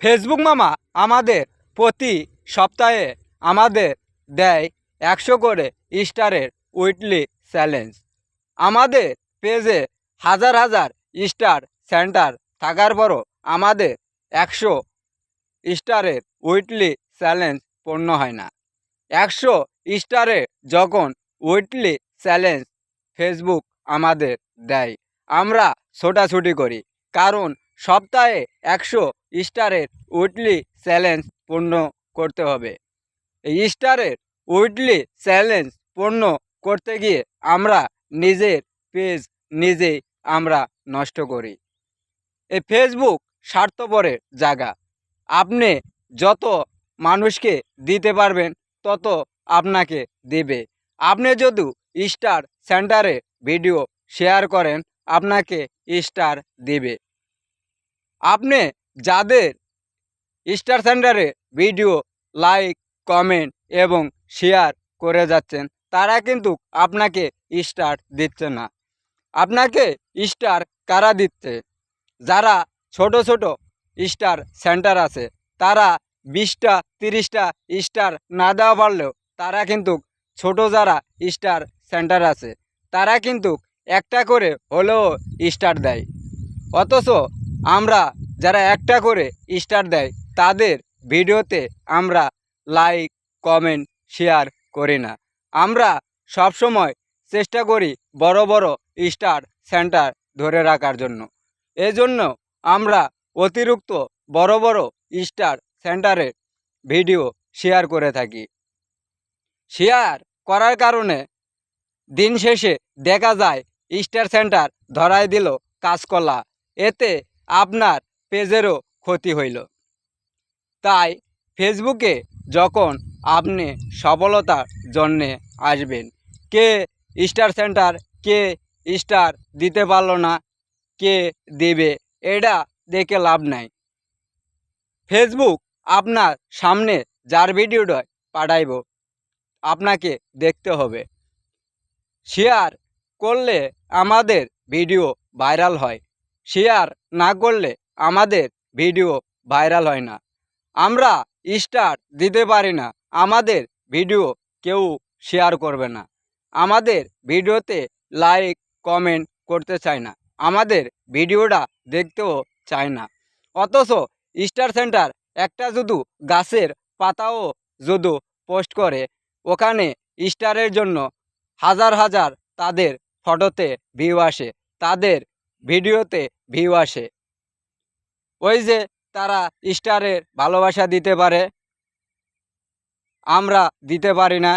Facebook মামা আমাদের প্রতি সপ্তাহে আমাদের দেয় একশো করে স্টারের উইকলি চ্যালেঞ্জ। আমাদের পেজে হাজার হাজার স্টার সেন্টার থাকার পরও আমাদের একশো স্টারের উইকলি চ্যালেঞ্জ পূর্ণ হয় না। একশো স্টারে যখন উইকলি চ্যালেঞ্জ ফেসবুক আমাদের দেয়, আমরা ছোটাছুটি করি। কারণ সপ্তাহে একশো স্টারের উইকলি চ্যালেঞ্জ পূর্ণ করতে হবে। এই স্টারের উইকলি চ্যালেঞ্জ পূর্ণ করতে গিয়ে আমরা নিজের পেজ নিজেই আমরা নষ্ট করি। এই ফেসবুক স্বার্থপরের জায়গা। আপনি যত মানুষকে দিতে পারবেন, তত আপনাকে দেবে। আপনি যদি স্টার সেন্টারে ভিডিও শেয়ার করেন, আপনাকে স্টার দেবে। আপনি যাদের স্টার সেন্টারে ভিডিও, লাইক, কমেন্ট এবং শেয়ার করে যাচ্ছেন, তারা কিন্তু আপনাকে স্টার দিচ্ছে না। আপনাকে স্টার কারা দিচ্ছে? যারা ছোট ছোট স্টার সেন্টার আছে, তারা বিশটা, তিরিশটা স্টার না দেওয়া পারলেও তারা কিন্তু ছোট যারা স্টার সেন্টার আছে, তারা কিন্তু একটা করে হলেও স্টার দেয়। অথচ আমরা যারা একটা করে স্টার দেয়, তাদের ভিডিওতে আমরা লাইক কমেন্ট শেয়ার করি না। আমরা সব সময় চেষ্টা করি বড় বড় স্টার সেন্টার ধরে রাখার জন্য। এজন্য আমরা অতিরিক্ত বড় বড় স্টার সেন্টারে ভিডিও শেয়ার করে থাকি। শেয়ার করার কারণে দিন শেষে দেখা যায় স্টার সেন্টার ধরায় দিল কাঁচকলা। এতে আপনার পেজেরও ক্ষতি হইল। তাই ফেসবুকে যখন আপনি সফলতার জন্যে আসবেন, K star centre, K star দিতে পারল না, কে দেবে, এটা দেখে লাভ নাই। ফেসবুক আপনার সামনে যার ভিডিওটা পাঠাইব, আপনাকে দেখতে হবে। শেয়ার করলে আমাদের ভিডিও ভাইরাল হয়। শেয়ার না করলে আমাদের ভিডিও ভাইরাল হয় না। আমরা স্টার দিতে পারি না। আমাদের ভিডিও কেউ শেয়ার করবে না। আমাদের ভিডিওতে লাইক, কমেন্ট করতে চায় না। আমাদের ভিডিওটা দেখতেও চায় না। অথচ স্টার সেন্টার একটা শুধু গাছের পাতাও যদি পোস্ট করে। ওখানে স্টারের জন্য হাজার হাজার তাদের ফটোতে ভিউ আসে। তাদের ভিডিওতে ভিউ আসে। ওই যে তারা স্টারের ভালোবাসা দিতে পারে আমরা দিতে পারি না।